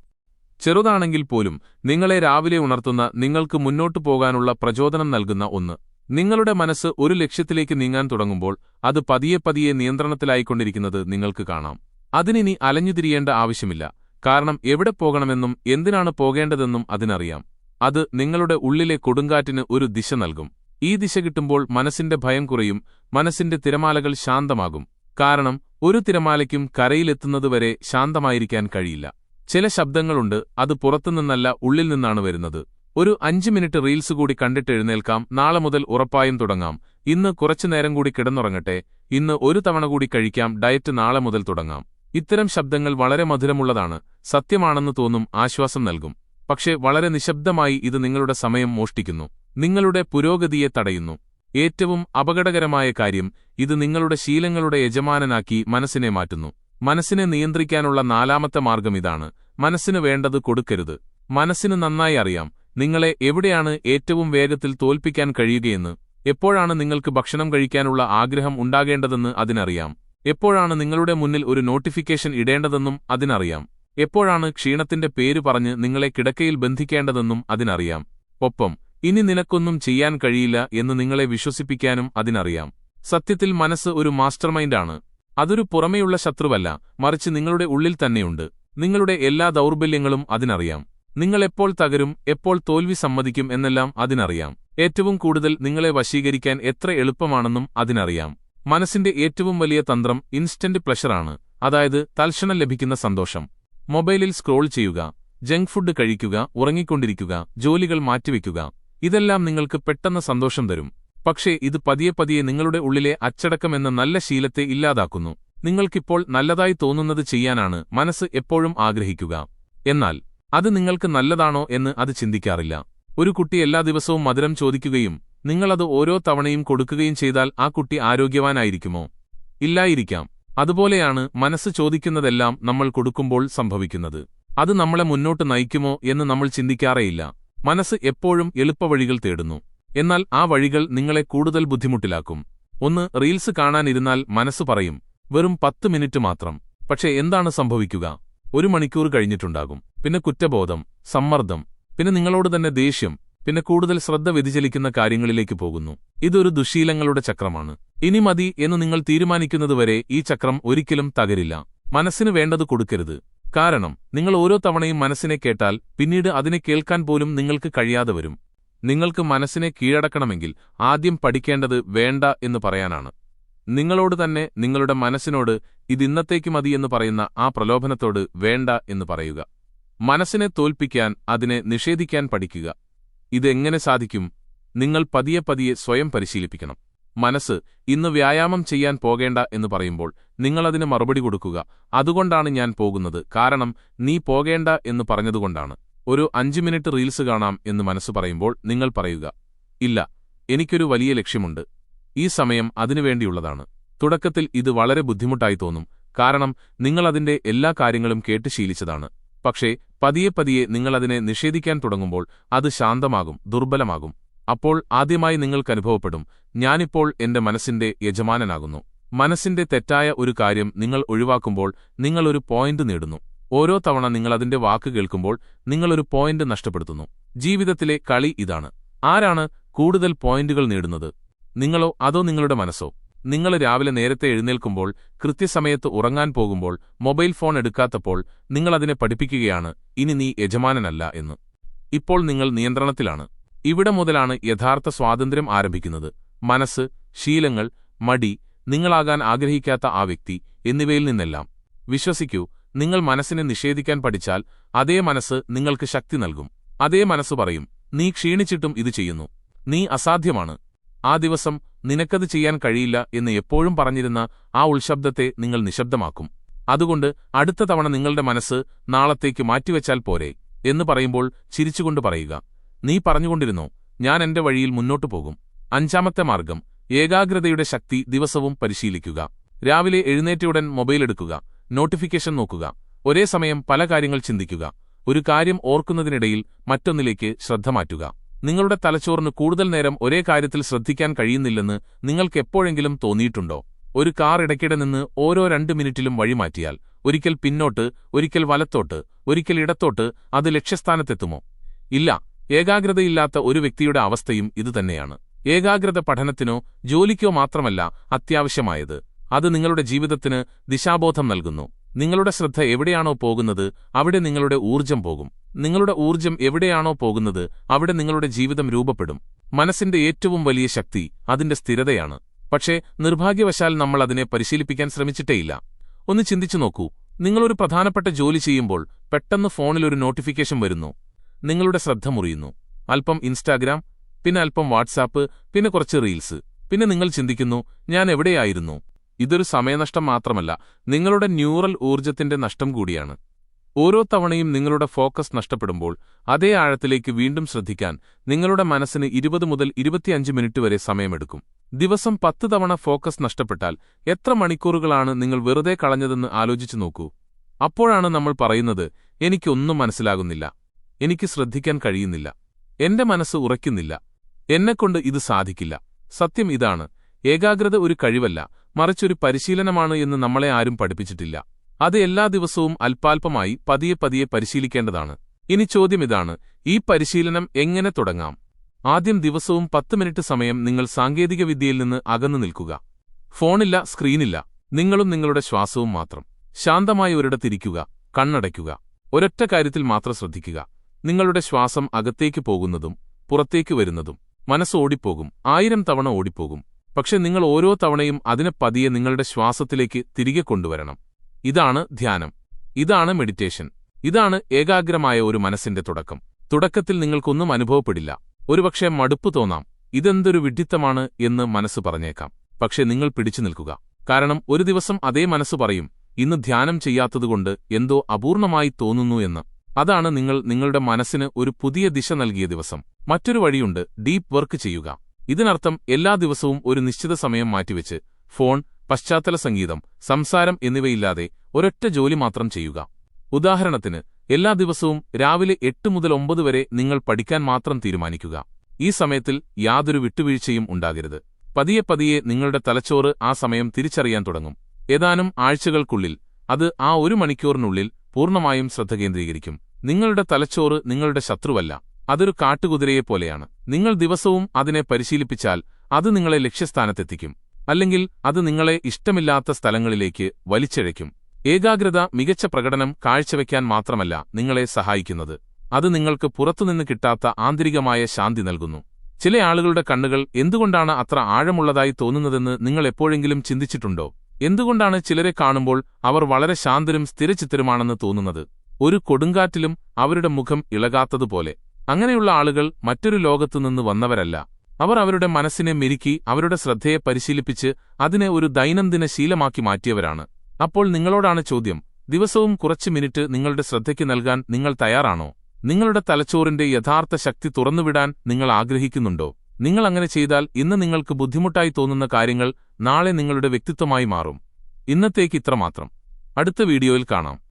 ചെറുതാണെങ്കിൽ പോലും നിങ്ങളെ രാവിലെ ഉണർത്തുന്ന നിങ്ങൾക്ക് മുന്നോട്ടു പോകാനുള്ള പ്രചോദനം നൽകുന്ന ഒന്ന്. നിങ്ങളുടെ മനസ്സ് ഒരു ലക്ഷ്യത്തിലേക്ക് നീങ്ങാൻ തുടങ്ങുമ്പോൾ അത് പതിയെ പതിയെ നിയന്ത്രണത്തിലായിക്കൊണ്ടിരിക്കുന്നത് നിങ്ങൾക്ക് കാണാം. അതിനിനി അലഞ്ഞുതിരിയേണ്ട ആവശ്യമില്ല. കാരണം എവിടെ പോകണമെന്നും എന്തിനാണ് പോകേണ്ടതെന്നും അതിനറിയാം. അത് നിങ്ങളുടെ ഉള്ളിലെ കൊടുങ്കാറ്റിന് ഒരു ദിശ നൽകും. ഈ ദിശ കിട്ടുമ്പോൾ മനസ്സിന്റെ ഭയം കുറയും മനസ്സിന്റെ തിരമാലകൾ ശാന്തമാകും. കാരണം ഒരു തിരമാലയ്ക്കും കരയിലെത്തുന്നതുവരെ ശാന്തമായിരിക്കാൻ കഴിയില്ല. ചില ശബ്ദങ്ങളുണ്ട് അത് പുറത്തുനിന്നല്ല ഉള്ളിൽ നിന്നാണ് വരുന്നത്. ഒരു അഞ്ച് മിനിറ്റ് റീൽസ് കൂടി കണ്ടിട്ട് എഴുന്നേൽക്കാം നാളെ മുതൽ ഉറപ്പായും തുടങ്ങാം. ഇന്ന് കുറച്ചു നേരം കൂടി കിടന്നുറങ്ങട്ടെ ഇന്ന് ഒരു തവണ കൂടി കഴിക്കാം ഡയറ്റ് നാളെ മുതൽ തുടങ്ങാം. ഇത്തരം ശബ്ദങ്ങൾ വളരെ മധുരമുള്ളതാണ് സത്യമാണെന്ന് തോന്നും ആശ്വാസം നൽകും. പക്ഷേ വളരെ നിശബ്ദമായി ഇത് നിങ്ങളുടെ സമയം മോഷ്ടിക്കുന്നു. നിങ്ങളുടെ പുരോഗതിയെ തടയുന്നു. ഏറ്റവും അപകടകരമായ കാര്യം ഇത് നിങ്ങളുടെ ശീലങ്ങളുടെ യജമാനനാക്കി മനസ്സിനെ മാറ്റുന്നു. മനസ്സിനെ നിയന്ത്രിക്കാനുള്ള നാലാമത്തെ മാർഗം ഇതാണ്. മനസ്സിന് വേണ്ടത് കൊടുക്കരുത്. മനസ്സിന് നന്നായി അറിയാം. നിങ്ങളെ എവിടെയാണ് ഏറ്റവും വേഗത്തിൽ തോൽപ്പിക്കാൻ കഴിയുകയെന്ന്. എപ്പോഴാണ് നിങ്ങൾക്ക് ഭക്ഷണം കഴിക്കാനുള്ള ആഗ്രഹം ഉണ്ടാകേണ്ടതെന്ന് അതിനറിയാം. എപ്പോഴാണ് നിങ്ങളുടെ മുന്നിൽ ഒരു നോട്ടിഫിക്കേഷൻ ഇടേണ്ടതെന്നും അതിനറിയാം. എപ്പോഴാണ് ക്ഷീണത്തിന്റെ പേര് പറഞ്ഞ് നിങ്ങളെ കിടക്കയിൽ ബന്ധിക്കേണ്ടതെന്നും അതിനറിയാം. ഒപ്പം ഇനി നിനക്കൊന്നും ചെയ്യാൻ കഴിയില്ല എന്ന് നിങ്ങളെ വിശ്വസിപ്പിക്കാനും അതിനറിയാം. സത്യത്തിൽ മനസ്സ് ഒരു മാസ്റ്റർ മൈൻഡാണ് അതൊരു പുറമെയുള്ള ശത്രുവല്ല മറിച്ച് നിങ്ങളുടെ ഉള്ളിൽ തന്നെയുണ്ട്. നിങ്ങളുടെ എല്ലാ ദൗർബല്യങ്ങളും അതിനറിയാം. നിങ്ങളെപ്പോൾ തകരും എപ്പോൾ തോൽവി സമ്മതിക്കും എന്നെല്ലാം അതിനറിയാം. ഏറ്റവും കൂടുതൽ നിങ്ങളെ വശീകരിക്കാൻ എത്ര എളുപ്പമാണെന്നും അതിനറിയാം. മനസ്സിന്റെ ഏറ്റവും വലിയ തന്ത്രം ഇൻസ്റ്റന്റ് പ്ലഷറാണ് അതായത് തൽക്ഷണം ലഭിക്കുന്ന സന്തോഷം. മൊബൈലിൽ സ്ക്രോൾ ചെയ്യുക ജങ്ക് ഫുഡ് കഴിക്കുക ഉറങ്ങിക്കൊണ്ടിരിക്കുക ജോലികൾ മാറ്റിവെക്കുക ഇതെല്ലാം നിങ്ങൾക്ക് പെട്ടെന്ന് സന്തോഷം തരും. പക്ഷേ ഇത് പതിയെ പതിയെ നിങ്ങളുടെ ഉള്ളിലെ അച്ചടക്കം എന്ന നല്ല ശീലത്തെ ഇല്ലാതാക്കുന്നു. നിങ്ങൾക്കിപ്പോൾ നല്ലതായി തോന്നുന്നത് ചെയ്യാനാണ് മനസ്സ് എപ്പോഴും ആഗ്രഹിക്കുക. എന്നാൽ അത് നിങ്ങൾക്ക് നല്ലതാണോ എന്ന് അത് ചിന്തിക്കാറില്ല. ഒരു കുട്ടി എല്ലാ ദിവസവും മധുരം ചോദിക്കുകയും നിങ്ങളത് ഓരോ തവണയും കൊടുക്കുകയും ചെയ്താൽ ആ കുട്ടി ആരോഗ്യവാനായിരിക്കുമോ? ഇല്ലായിരിക്കാം. അതുപോലെയാണ് മനസ്സ് ചോദിക്കുന്നതെല്ലാം നമ്മൾ കൊടുക്കുമ്പോൾ സംഭവിക്കുന്നത്. അത് നമ്മളെ മുന്നോട്ട് നയിക്കുമോ എന്ന് നമ്മൾ ചിന്തിക്കാറേയില്ല. മനസ്സ് എപ്പോഴും എളുപ്പവഴികൾ തേടുന്നു. എന്നാൽ ആ വഴികൾ നിങ്ങളെ കൂടുതൽ ബുദ്ധിമുട്ടിലാക്കും. ഒന്ന് റീൽസ് കാണാനിരുന്നാൽ മനസ്സ് പറയും വെറും പത്ത് മിനിറ്റ് മാത്രം. പക്ഷേ എന്താണ് സംഭവിക്കുക? ഒരു മണിക്കൂർ കഴിഞ്ഞിട്ടുണ്ടാകും. പിന്നെ കുറ്റബോധം സമ്മർദ്ദം. പിന്നെ നിങ്ങളോട് തന്നെ ദേഷ്യം പിന്നെ കൂടുതൽ ശ്രദ്ധ വ്യതിചലിക്കുന്ന കാര്യങ്ങളിലേക്ക് പോകുന്നു. ഇതൊരു ദുശീലങ്ങളുടെ ചക്രമാണ്. ഇനി മതി എന്ന് നിങ്ങൾ തീരുമാനിക്കുന്നതുവരെ ഈ ചക്രം ഒരിക്കലും തകരില്ല. മനസ്സിന് വേണ്ടത് കൊടുക്കരുത്. കാരണം നിങ്ങൾ ഓരോ തവണയും മനസ്സിനെ കേട്ടാൽ പിന്നീട് അതിനെ കേൾക്കാൻ പോലും നിങ്ങൾക്ക് കഴിയാതെ വരും. നിങ്ങൾക്ക് മനസ്സിനെ കീഴടക്കണമെങ്കിൽ ആദ്യം പഠിക്കേണ്ടത് വേണ്ട എന്ന് പറയാനാണ്. നിങ്ങളോട് തന്നെ നിങ്ങളുടെ മനസ്സിനോട് ഇതിന്നത്തേക്ക് മതി എന്ന് പറയുന്ന ആ പ്രലോഭനത്തോട് വേണ്ട എന്ന് പറയുക. മനസ്സിനെ തോൽപ്പിക്കാൻ അതിനെ നിഷേധിക്കാൻ പഠിക്കുക. ഇതെങ്ങനെ സാധിക്കും? നിങ്ങൾ പതിയെ പതിയെ സ്വയം പരിശീലിപ്പിക്കണം. മനസ്സ് ഇന്ന് വ്യായാമം ചെയ്യാൻ പോകേണ്ട എന്ന് പറയുമ്പോൾ നിങ്ങളതിന് മറുപടി കൊടുക്കുക. അതുകൊണ്ടാണ് ഞാൻ പോകുന്നത്. കാരണം നീ പോകേണ്ട എന്ന് പറഞ്ഞതുകൊണ്ടാണ്. ഒരു അഞ്ചു മിനിറ്റ് റീൽസ് കാണാം എന്ന് മനസ്സ് പറയുമ്പോൾ നിങ്ങൾ പറയുക ഇല്ല എനിക്കൊരു വലിയ ലക്ഷ്യമുണ്ട്. ഈ സമയം അതിനുവേണ്ടിയുള്ളതാണ് തുടക്കത്തിൽ ഇത് വളരെ ബുദ്ധിമുട്ടായി തോന്നും. കാരണം നിങ്ങളതിന്റെ എല്ലാ കാര്യങ്ങളും കേട്ട് ശീലിച്ചതാണ്. പക്ഷേ പതിയെ പതിയെ നിങ്ങളതിനെ നിഷേധിക്കാൻ തുടങ്ങുമ്പോൾ അത് ശാന്തമാകും ദുർബലമാകും. അപ്പോൾ ആദ്യമായി നിങ്ങൾക്കനുഭവപ്പെടും ഞാനിപ്പോൾ എന്റെ മനസ്സിന്റെ യജമാനനാകുന്നു. മനസ്സിന്റെ തെറ്റായ ഒരു കാര്യം നിങ്ങൾ ഒഴിവാക്കുമ്പോൾ നിങ്ങളൊരു പോയിന്റ് നേടുന്നു. ഓരോ തവണ നിങ്ങളതിന്റെ വാക്ക് കേൾക്കുമ്പോൾ നിങ്ങളൊരു പോയിന്റ് നഷ്ടപ്പെടുത്തുന്നു. ജീവിതത്തിലെ കളി ഇതാണ്. ആരാണ് കൂടുതൽ പോയിന്റുകൾ നേടുന്നത്? നിങ്ങളോ അതോ നിങ്ങളുടെ മനസ്സോ? നിങ്ങൾ രാവിലെ നേരത്തെ എഴുന്നേൽക്കുമ്പോൾ കൃത്യസമയത്ത് ഉറങ്ങാൻ പോകുമ്പോൾ മൊബൈൽ ഫോൺ എടുക്കാത്തപ്പോൾ നിങ്ങളതിനെ പഠിപ്പിക്കുകയാണ് ഇനി നീ യജമാനനല്ല എന്ന്. ഇപ്പോൾ നിങ്ങൾ നിയന്ത്രണത്തിലാണ്. ഇവിടെ മുതലാണ് യഥാർത്ഥ സ്വാതന്ത്ര്യം ആരംഭിക്കുന്നത്. മനസ്സ് ശീലങ്ങൾ മടി നിങ്ങളാകാൻ ആഗ്രഹിക്കാത്ത ആ വ്യക്തി എന്നിവയിൽ നിന്നെല്ലാം. വിശ്വസിക്കൂ നിങ്ങൾ മനസ്സിനെ നിഷേധിക്കാൻ പഠിച്ചാൽ അതേ മനസ്സ് നിങ്ങൾക്ക് ശക്തി നൽകും. അതേ മനസ്സ് പറയും നീ ക്ഷീണിച്ചിട്ടും ഇത് ചെയ്യുന്നു. നീ അസാധ്യമാണ്. ആ ദിവസം നിനക്കത് ചെയ്യാൻ കഴിയില്ല എന്ന് എപ്പോഴും പറഞ്ഞിരുന്ന ആ ഉൾശബ്ദത്തെ നിങ്ങൾ നിശബ്ദമാക്കും. അതുകൊണ്ട് അടുത്ത തവണ നിങ്ങളുടെ മനസ്സ് നാളത്തേക്ക് മാറ്റിവെച്ചാൽ പോരെ എന്ന് പറയുമ്പോൾ ചിരിച്ചുകൊണ്ട് പറയുക നീ പറഞ്ഞുകൊണ്ടിരുന്നോ ഞാൻ എന്റെ വഴിയിൽ മുന്നോട്ടു പോകും. അഞ്ചാമത്തെ മാർഗം ഏകാഗ്രതയുടെ ശക്തി ദിവസവും പരിശീലിക്കുക. രാവിലെ എഴുന്നേറ്റയുടൻ മൊബൈൽ എടുക്കുക നോട്ടിഫിക്കേഷൻ നോക്കുക ഒരേ സമയം പല കാര്യങ്ങൾ ചിന്തിക്കുക ഒരു കാര്യം ഓർക്കുന്നതിനിടയിൽ മറ്റൊന്നിലേക്ക് ശ്രദ്ധ മാറ്റുക. നിങ്ങളുടെ തലച്ചോറിന് കൂടുതൽ നേരം ഒരേ കാര്യത്തിൽ ശ്രദ്ധിക്കാൻ കഴിയുന്നില്ലെന്ന് നിങ്ങൾക്ക് എപ്പോഴെങ്കിലും തോന്നിയിട്ടുണ്ടോ? ഒരു കാർ ഇടയ്ക്കിടെ നിന്ന് ഓരോ രണ്ട് മിനിറ്റിലും വഴിമാറ്റിയാൽ ഒരിക്കൽ പിന്നോട്ട് ഒരിക്കൽ വലത്തോട്ട് ഒരിക്കൽ ഇടത്തോട്ട് അത് ലക്ഷ്യസ്ഥാനത്തെത്തുമോ? ഇല്ല ഏകാഗ്രതയില്ലാത്ത ഒരു വ്യക്തിയുടെ അവസ്ഥയും ഇതുതന്നെയാണ് ഏകാഗ്രത പഠനത്തിനോ ജോലിക്കോ മാത്രമല്ല അത്യാവശ്യമായത്. അത് നിങ്ങളുടെ ജീവിതത്തിന് ദിശാബോധം നൽകുന്നു. നിങ്ങളുടെ ശ്രദ്ധ എവിടെയാണോ പോകുന്നത് അവിടെ നിങ്ങളുടെ ഊർജം പോകും. നിങ്ങളുടെ ഊർജം എവിടെയാണോ പോകുന്നത് അവിടെ നിങ്ങളുടെ ജീവിതം രൂപപ്പെടും. മനസ്സിന്റെ ഏറ്റവും വലിയ ശക്തി അതിന്റെ സ്ഥിരതയാണ്. പക്ഷേ നിർഭാഗ്യവശാൽ നമ്മൾ അതിനെ പരിശീലിപ്പിക്കാൻ ശ്രമിച്ചിട്ടേയില്ല. ഒന്ന് ചിന്തിച്ചു നോക്കൂ. നിങ്ങളൊരു പ്രധാനപ്പെട്ട ജോലി ചെയ്യുമ്പോൾ പെട്ടെന്ന് ഫോണിലൊരു നോട്ടിഫിക്കേഷൻ വരുന്നു. നിങ്ങളുടെ ശ്രദ്ധ മുറിയുന്നു. അല്പം ഇൻസ്റ്റാഗ്രാം പിന്നെ അല്പം വാട്സാപ്പ് പിന്നെ കുറച്ച് റീൽസ്. പിന്നെ നിങ്ങൾ ചിന്തിക്കുന്നു ഞാൻ എവിടെയായിരുന്നു? ഇതൊരു സമയനഷ്ടം മാത്രമല്ല നിങ്ങളുടെ ന്യൂറൽ ഊർജത്തിന്റെ നഷ്ടം കൂടിയാണ്. ഓരോ തവണയും നിങ്ങളുടെ ഫോക്കസ് നഷ്ടപ്പെടുമ്പോൾ അതേ ആഴത്തിലേക്ക് വീണ്ടും ശ്രദ്ധിക്കാൻ നിങ്ങളുടെ മനസ്സിന് ഇരുപത് മുതൽ ഇരുപത്തിയഞ്ച് മിനിറ്റ് വരെ സമയമെടുക്കും. ദിവസം പത്ത് തവണ ഫോക്കസ് നഷ്ടപ്പെട്ടാൽ എത്ര മണിക്കൂറുകളാണ് നിങ്ങൾ വെറുതെ കളഞ്ഞതെന്ന് ആലോചിച്ചു നോക്കൂ. അപ്പോഴാണ് നമ്മൾ പറയുന്നത് എനിക്കൊന്നും മനസ്സിലാകുന്നില്ല. എനിക്ക് ശ്രദ്ധിക്കാൻ കഴിയുന്നില്ല. എന്റെ മനസ്സ് ഉറയ്ക്കുന്നില്ല. എന്നെക്കൊണ്ട് ഇത് സാധിക്കില്ല. സത്യം ഇതാണ്. ഏകാഗ്രത ഒരു കഴിവല്ല. മറിച്ചൊരു പരിശീലനമാണ് എന്ന് നമ്മളെ ആരും പഠിപ്പിച്ചിട്ടില്ല. അത് എല്ലാ ദിവസവും അല്പാൽപമായി പതിയെ പതിയെ പരിശീലിക്കേണ്ടതാണ്. ഇനി ചോദ്യം ഇതാണ് ഈ പരിശീലനം എങ്ങനെ തുടങ്ങാം? ആദ്യം ദിവസവും പത്ത് മിനിറ്റ് സമയം നിങ്ങൾ സാങ്കേതികവിദ്യയിൽ നിന്ന് അകന്നു നിൽക്കുക. ഫോണില്ല സ്ക്രീനില്ല. നിങ്ങളും നിങ്ങളുടെ ശ്വാസവും മാത്രം. ശാന്തമായി ഒരിടത്തിരിക്കുക കണ്ണടയ്ക്കുക. ഒരൊറ്റ കാര്യത്തിൽ മാത്രം ശ്രദ്ധിക്കുക. നിങ്ങളുടെ ശ്വാസം അകത്തേക്ക് പോകുന്നതും പുറത്തേക്ക് വരുന്നതും. മനസ്സ് ഓടിപ്പോകും. ആയിരം തവണ ഓടിപ്പോകും. പക്ഷെ നിങ്ങൾ ഓരോ തവണയും അതിനെ പതിയെ നിങ്ങളുടെ ശ്വാസത്തിലേക്ക് തിരികെ കൊണ്ടുവരണം. ഇതാണ് ധ്യാനം. ഇതാണ് മെഡിറ്റേഷൻ ഇതാണ് ഏകാഗ്രമായ ഒരു മനസ്സിന്റെ തുടക്കം. തുടക്കത്തിൽ നിങ്ങൾക്കൊന്നും അനുഭവപ്പെടില്ല. ഒരുപക്ഷെ മടുപ്പ് തോന്നാം. ഇതെന്തൊരു വിഡ്ഢിത്തമാണ് എന്ന് മനസ്സ് പറഞ്ഞേക്കാം. പക്ഷെ നിങ്ങൾ പിടിച്ചു നിൽക്കുക. കാരണം ഒരു ദിവസം അതേ മനസ്സ് പറയും ഇന്ന് ധ്യാനം ചെയ്യാത്തതുകൊണ്ട് എന്തോ അപൂർണമായി തോന്നുന്നു എന്ന്. അതാണ് നിങ്ങൾ നിങ്ങളുടെ മനസ്സിന് ഒരു പുതിയ ദിശ നൽകിയ ദിവസം. മറ്റൊരു വഴിയുണ്ട് ഡീപ്പ് വർക്ക് ചെയ്യുക ഇതിനർത്ഥം എല്ലാ ദിവസവും ഒരു നിശ്ചിത സമയം മാറ്റിവെച്ച് ഫോൺ പശ്ചാത്തല സംഗീതം സംസാരം എന്നിവയില്ലാതെ ഒരൊറ്റ ജോലി മാത്രം ചെയ്യുക. ഉദാഹരണത്തിന് എല്ലാ ദിവസവും രാവിലെ എട്ട് മുതൽ ഒമ്പത് വരെ നിങ്ങൾ പഠിക്കാൻ മാത്രം തീരുമാനിക്കുക. ഈ സമയത്തിൽ യാതൊരു വിട്ടുവീഴ്ചയും ഉണ്ടാകരുത്. പതിയെ പതിയെ നിങ്ങളുടെ തലച്ചോറ് ആ സമയം തിരിച്ചറിയാൻ തുടങ്ങും. ഏതാനും ആഴ്ചകൾക്കുള്ളിൽ അത് ആ ഒരു മണിക്കൂറിനുള്ളിൽ പൂർണമായും ശ്രദ്ധ കേന്ദ്രീകരിക്കും. നിങ്ങളുടെ തലച്ചോറ് നിങ്ങളുടെ ശത്രുവല്ല. അതൊരു കാട്ടുകുതിരയെപ്പോലെയാണ്. നിങ്ങൾ ദിവസവും അതിനെ പരിശീലിപ്പിച്ചാൽ അത് നിങ്ങളെ ലക്ഷ്യസ്ഥാനത്തെത്തിക്കും. അല്ലെങ്കിൽ അത് നിങ്ങളെ ഇഷ്ടമില്ലാത്ത സ്ഥലങ്ങളിലേക്ക് വലിച്ചഴയ്ക്കും. ഏകാഗ്രത മികച്ച പ്രകടനം കാഴ്ചവെക്കാൻ മാത്രമല്ല നിങ്ങളെ സഹായിക്കുന്നത്. അത് നിങ്ങൾക്ക് പുറത്തുനിന്ന് കിട്ടാത്ത ആന്തരികമായ ശാന്തി നൽകുന്നു. ചില ആളുകളുടെ കണ്ണുകൾ എന്തുകൊണ്ടാണ് അത്ര ആഴമുള്ളതായി തോന്നുന്നതെന്ന് നിങ്ങൾ എപ്പോഴെങ്കിലും ചിന്തിച്ചിട്ടുണ്ടോ? എന്തുകൊണ്ടാണ് ചിലരെ കാണുമ്പോൾ അവർ വളരെ ശാന്തരും സ്ഥിരചിത്തരുമാണെന്ന് തോന്നുന്നത്? ഒരു കൊടുങ്കാറ്റിലും അവരുടെ മുഖം ഇളകാത്തതുപോലെ. അങ്ങനെയുള്ള ആളുകൾ മറ്റൊരു ലോകത്തുനിന്ന് വന്നവരല്ല. അവർ അവരുടെ മനസ്സിനെ മെരുക്കി അവരുടെ ശ്രദ്ധയെ പരിശീലിപ്പിച്ച് അതിനെ ഒരു ദൈനംദിന ശീലമാക്കി മാറ്റിയവരാണ്. അപ്പോൾ നിങ്ങളോടാണ് ചോദ്യം ദിവസവും കുറച്ച് മിനിറ്റ് നിങ്ങളുടെ ശ്രദ്ധയ്ക്ക് നൽകാൻ നിങ്ങൾ തയ്യാറാണോ? നിങ്ങളുടെ തലച്ചോറിന്റെ യഥാർത്ഥ ശക്തി തുറന്നുവിടാൻ നിങ്ങൾ ആഗ്രഹിക്കുന്നുണ്ടോ? നിങ്ങൾ അങ്ങനെ ചെയ്താൽ ഇന്ന് നിങ്ങൾക്ക് ബുദ്ധിമുട്ടായി തോന്നുന്ന കാര്യങ്ങൾ നാളെ നിങ്ങളുടെ വ്യക്തിത്വമായി മാറും. ഇന്നത്തേക്ക് ഇത്രമാത്രം. അടുത്ത വീഡിയോയിൽ കാണാം.